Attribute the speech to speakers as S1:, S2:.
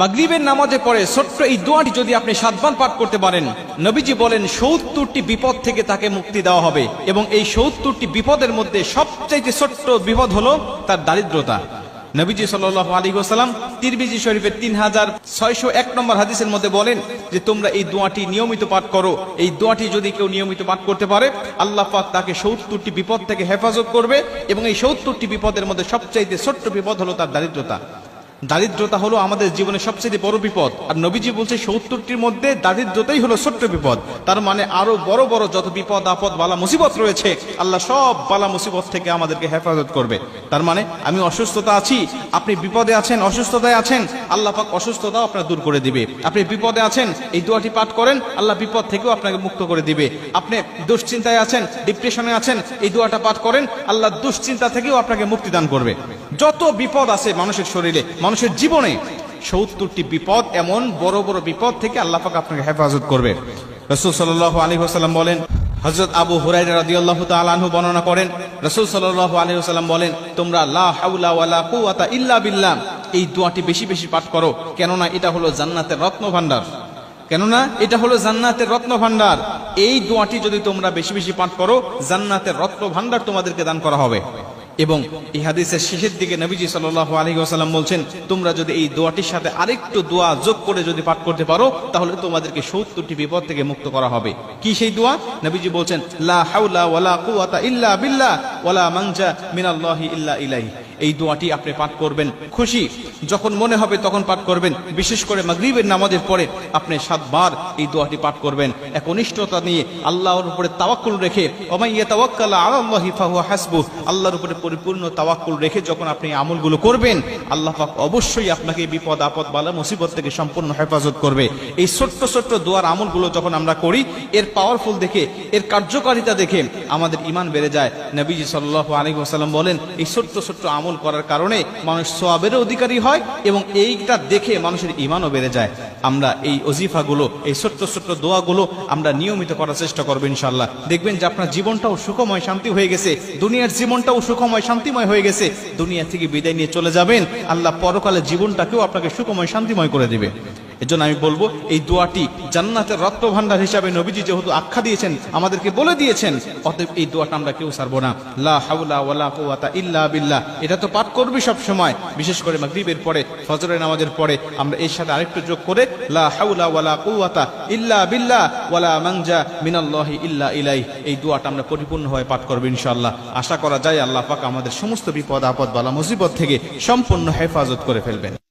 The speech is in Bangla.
S1: মাগরিবের নামাজে পড়ে ছোট্ট এই দোয়াটি যদি আপনি সাতবার পাঠ করতে পারেন, নবীজি বলেন, সত্তরটি বিপদ থেকে তাকে মুক্তি দেওয়া হবে। এবং এই সত্তরটি বিপদের মধ্যে সবচাইতে ছোট্ট বিপদ হলো তার দারিদ্রতা। নবীজি সাল আলী ওসালাম তিরবিজি শরীফের তিন হাজার ছয়শো এক নম্বর হাদিসের মধ্যে বলেন যে, তোমরা এই দোয়াটি নিয়মিত পাঠ করো। এই দোয়াটি যদি কেউ নিয়মিত পাঠ করতে পারে, আল্লাহ পাক তাকে সত্তরটি বিপদ থেকে হেফাজত করবে এবং এই সত্তরটি বিপদের মধ্যে সবচাইতে ছোট্ট বিপদ হলো তার দারিদ্রতা। দারিদ্রতা হলো আমাদের জীবনের সবচেয়ে বড় বিপদ। আর নবীজি বলছে সত্তরটির মধ্যে দারিদ্রতাই হলো ছোট্ট বিপদ। তার মানে আরও বড় বড় যত বিপদ, আপদ, বালা, মুসিবত রয়েছে, আল্লাহ সব বালা, মুসিবত থেকে আমাদেরকে হেফাজত করবে। তার মানে আমি অসুস্থতা আছি, আপনি বিপদে আছেন, অসুস্থতায় আছেন, আল্লাহ পাক অসুস্থতাও আপনার দূর করে দিবে। আপনি বিপদে আছেন, এই দোয়াটি পাঠ করেন, আল্লাহ বিপদ থেকেও আপনাকে মুক্ত করে দিবে। আপনি দুশ্চিন্তায় আছেন ডিপ্রেশনে আছেন, এই দোয়াটা পাঠ করেন, আল্লাহ দুশ্চিন্তা থেকেও আপনাকে মুক্তি দান করবে। যত বিপদ আছে মানুষের শরীরে, মানুষের জীবনে, সত্তরটি বিপদ এমন বড় বড় বিপদ থেকে আল্লাহ পাক আপনাকে হেফাজত করবে। রসুল সাল্লাহ আলী হাসাল্লাম বলেন হজরত আবু হুরাই রাদিয়াল্লাহু তাআলা আনহু বর্ণনা করেন, রাসূল সাল্লাল্লাহু আলাইহি ওয়াসাল্লাম বলেন, তোমরা লা হাওলা ইল্লা বিল্লাহ। এই দোয়াটি বেশি বেশি পাঠ করো, কেননা এটা হলো জান্নাতের রত্ন ভান্ডার কেননা এটা হলো জান্নাতের রত্ন ভান্ডার এই দোয়াটি যদি তোমরা বেশি বেশি পাঠ করো, জান্নাতের রত্ন ভান্ডার তোমাদেরকে দান করা হবে। এবং এই হাদিসের শেষের দিকে নবীজি সাল্লাল্লাহু আলী বলছেন, তোমরা যদি এই দোয়াটির সাথে আরেকটু দোয়া যোগ করে যদি পাঠ করতে পারো, তাহলে তোমাদেরকে সত্তরটি বিপদ থেকে মুক্ত করা হবে। কি সেই দোয়া? নবীজি বলছেন, লা হাওলা ওয়ালা কুয়াতা ইল্লা বিল্লাহ। ওয়ালা মানজা মিনাল্লাহি ইল্লা ইলাইহি। এই দোয়াটি আপনি পাঠ করবেন খুশি। যখন মনে হবে তখন পাঠ করবেন। বিশেষ করে মাগরিবের নামাজের পরে আপনি সাতবার এই দোয়াটি পাঠ করবেন। এক অনিষ্টতা নিয়ে আল্লাহর উপরে তাওয়াক্কুল রেখে ওমাইয়া তাওয়াক্কালা আলাল্লাহি ফাহুয়া হাসবু আল্লাহর উপরে পরিপূর্ণ তাওয়াক্কুল রেখে যখন আপনি আমলগুলো করবেন, আল্লাহ পাক অবশ্যই আপনাকে বিপদ, আপদ, বালা, মুসিবত থেকে সম্পূর্ণ হেফাজত করবে। এই ছোট্ট ছোট্ট দোয়ার আমলগুলো যখন আমরা করি, এর পাওয়ারফুল দেখে, এর কার্যকারিতা দেখে আমাদের ইমান বেড়ে যায়। নবীজি সাল্লাল্লাহু আলাইহি ওয়াসাল্লাম বলেন, এই ছোট্ট ছোট্ট আমল করার কারণে মানুষ সোয়াবেরও অধিকারী হয় এবং এইটা দেখে মানুষের ইমানও বেড়ে যায়। আমরা এই অজিফাগুলো এই ছোট্ট ছোট্ট দোয়াগুলো আমরা নিয়মিত করার চেষ্টা করব ইনশাল্লাহ দেখবেন যে আপনার জীবনটাও সুখময়, শান্তি হয়ে গেছে। দুনিয়ার জীবনটাও সুখময়, শান্তিময় হয়ে গেছে। দুনিয়া থেকে বিদায় নিয়ে চলে যাবেন। আল্লাহ পরকালে জীবনটাকেও আপনাকে সুখময়, শান্তিময় করে দিবে। এজন্য আমি বলব, এই দোয়াটি জান্নাতের রত্ন ভান্ডার হিসাবে নবীজি যেহেতু আখ্যা দিয়েছেন, আমাদেরকে বলে দিয়েছেন, অতএব এই দোয়াটা আমরা কেউ সারবো না। লা হাওলা ওয়ালা কুওয়াতা ইল্লা বিল্লাহ। এটা তো পাঠ করবি সব সময় বিশেষ করে মাগরিবের পরে, ফজরের নামাজের পরে। আমরা এর সাথে আরেকটু যোগ করে, লা হাওলা ওয়ালা কুওয়াতা ইল্লা বিল্লাহ ওয়ালা মানজা মিনাল্লাহি ইল্লা ইলাই এই দোয়াটা আমরা পরিপূর্ণভাবে পাঠ করব ইনশাআল্লাহ। আশা করা যায় আল্লাহ পাক আমাদের সমস্ত বিপদ, আপদ, বালা, মুসিবত থেকে সম্পূর্ণ হেফাজত করে ফেলবেন।